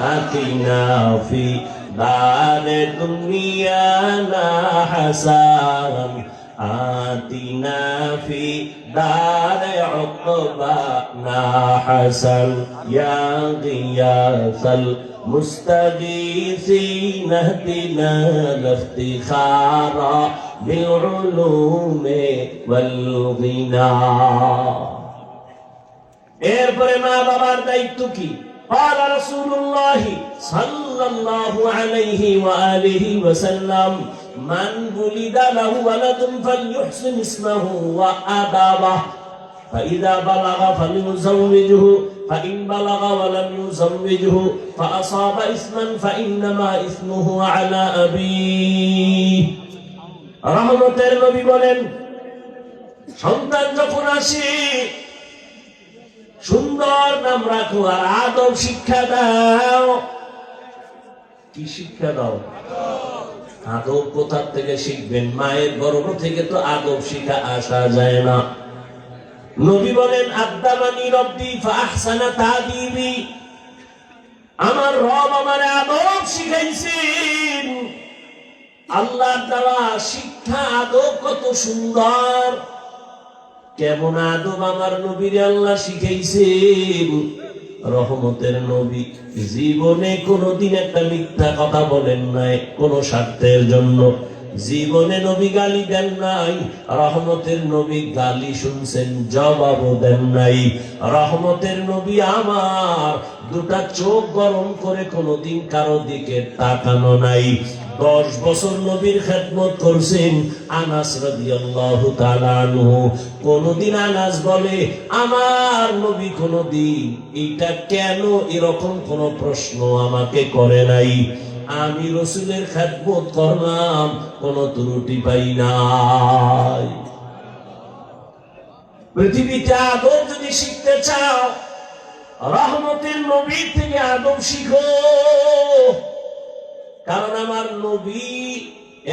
آتنا في دار دنيانا حسن آتنا في دار عقبانا حسن يا غياث المستغيثين اهدنا الافتخار بالعلوم والغنى এরপরে মা বাবার দায়িত্ব কি قال رسول الله صلى الله عليه وآله وسلم من ولد له ولد فليحسن اسمه وأدابه فإذا بلغ فليزوجه فإن بلغ ولم يزوجه فأصاب اسما فإنما إثمه على أبيه রহমতের নবী বলেন সন্তান যখন আসে সুন্দর নাম রাখো আর আদব শিক্ষা দাও। কি শিক্ষা দাও? আদব কোথার থেকে শিখবেন? মায়ের গর্ভ থেকে তো আদব শিখা আসা যায় না। নবী বলেন আদামানি রব্বি ফাহসানা তাদিবি। আমার রব আমার আদব শিখাইছেন। আল্লাহ দেওয়া শিক্ষা আদব কত সুন্দর। কেমন আদব আমার নবীর আল্লাহ শিখাইছেন? রহমতের নবী জীবনে কোনোদিন একটা মিথ্যা কথা বলেন নাই, কোন স্বার্থের জন্য। জীবনে নবী গালি দেন নাই, রহমতের নবী গালি শুনছেন, জবাবও দেন নাই। রহমতের নবী আমার দুটা চোখ গরম করে কোনোদিন কারও দিকে তাকানো নাই। দশ বছর নবীর খেদমত করছেন আনাস আনহু। কোনদিন আনাস বলে, আমার নবী কোনদিন এটা কেন এরকম কোন প্রশ্ন আমাকে করে নাই? আমি রসুলের খেদমত করলাম, কোন ত্রুটি পাই নাই। পৃথিবীতে আদব যদি শিখতে চাও, রহমতের নবীর থেকে আদব শিখো। কারণ আমার নবী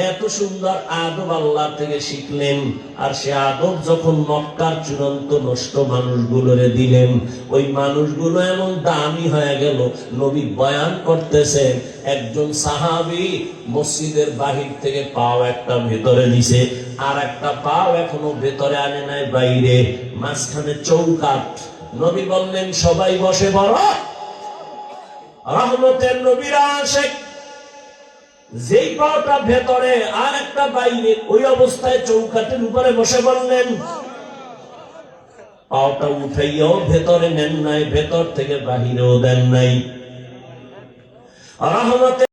এত সুন্দর আদব আল্লাহ থেকে শিখলেন। আর সে আদব যখন মক্কার চূড়ান্ত নষ্ট মানুষগুলোরে দিলেন, ওই মানুষগুলো এমন দামি হয়ে গেল। নবী বয়ান করতেছেন, একজন সাহাবি মসজিদের বাহির থেকে পাও একটা ভেতরে দিছে আর একটা পাও এখনও ভেতরে আনে নাই বাইরে। মাঝখানে চৌকাট নবী বললেন, সবাই বসে বড় রহমতের নবীরা শেখ যেই পাওটা ভেতরে আর একটা বাইরে, ওই অবস্থায় চৌকাটের উপরে বসে বললেন পাওটা উঠাইয়াও ভেতরে নেন নাই, ভেতর থেকে বাহিরেও দেন নাই। রহমতে